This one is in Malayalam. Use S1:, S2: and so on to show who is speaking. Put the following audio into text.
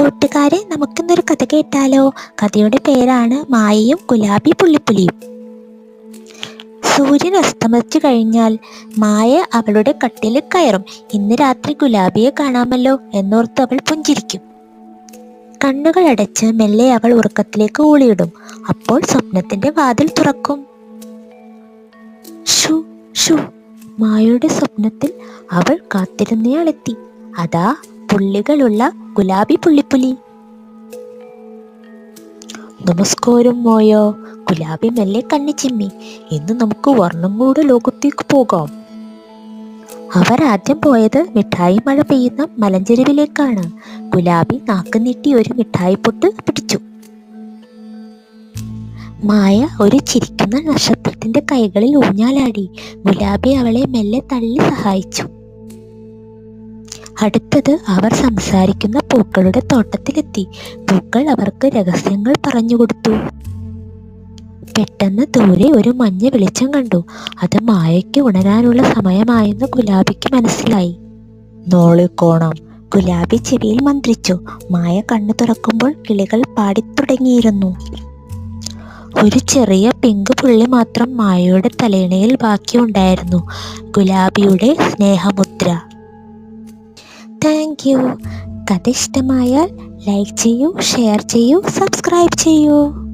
S1: കൂട്ടുകാരെ നമുക്കിന്നൊരു കഥ കേട്ടാലോ? കഥയുടെ പേരാണ് മായയും ഗുലാബി പുള്ളിപ്പുലിയും. സൂര്യൻ അസ്തമിച്ചു കഴിഞ്ഞാൽ മായ അവളുടെ കട്ടിൽ കയറും. ഇന്ന് രാത്രി ഗുലാബിയെ കാണാമല്ലോ എന്നോർത്ത് അവൾ പുഞ്ചിരിക്കും. കണ്ണുകൾ അടച്ച് മെല്ലെ അവൾ ഉറക്കത്തിലേക്ക് ഊളിയിടും. അപ്പോൾ സ്വപ്നത്തിന്റെ വാതിൽ തുറക്കും. ഷു ഷു മായയുടെ സ്വപ്നത്തിൽ അവൾ കാത്തിരുന്നയാളെത്തി. അതാ പുള്ളികളുള്ള ഗുലാബി പുള്ളിപ്പുലി. നമസ്കാരം മോയോ ഗുലാബി മെല്ലെ കണ്ണി ചിമ്മി. ഇന്ന് നമുക്ക് വർണങ്ങളുടെ ലോകത്തേക്ക് പോകാം. ആദ്യം പോയത് മിഠായി മഴ പെയ്യുന്ന മലഞ്ചെരുവിലേക്കാണ്. ഗുലാബി നാക്ക് നീട്ടി ഒരു മിഠായി പൊട്ട് പിടിച്ചു. മായ ഒരു ചിരിക്കുന്ന നക്ഷത്രത്തിന്റെ കൈകളിൽ ഊഞ്ഞാലാടി. ഗുലാബി അവളെ മെല്ലെ തള്ളി സഹായിച്ചു. അടുത്തത് അവർ സംസാരിക്കുന്ന പൂക്കളുടെ തോട്ടത്തിലെത്തി. പൂക്കൾ അവർക്ക് രഹസ്യങ്ങൾ പറഞ്ഞുകൊടുത്തു പെട്ടെന്ന് ദൂരെ ഒരു മഞ്ഞ വെളിച്ചം കണ്ടു. അത് മായയ്ക്ക് ഉണരാനുള്ള സമയമായെന്ന് ഗുലാബിക്ക് മനസ്സിലായി. നോളിക്കോണം ഗുലാബി ചെവിയിൽ മന്ത്രിച്ചു. മായ കണ്ണു തുറക്കുമ്പോൾ കിളികൾ പാടിത്തുടങ്ങിയിരുന്നു. ഒരു ചെറിയ പിങ്ക് പുള്ളി മാത്രം മായയുടെ തലയിണയിൽ ബാക്കിയുണ്ടായിരുന്നു. ഗുലാബിയുടെ സ്നേഹമുദ്ര. Thank you. കഥ ഇഷ്ടമായാൽ ലൈക്ക് ചെയ്യൂ ഷെയർ ചെയ്യൂ സബ്സ്ക്രൈബ് ചെയ്യൂ.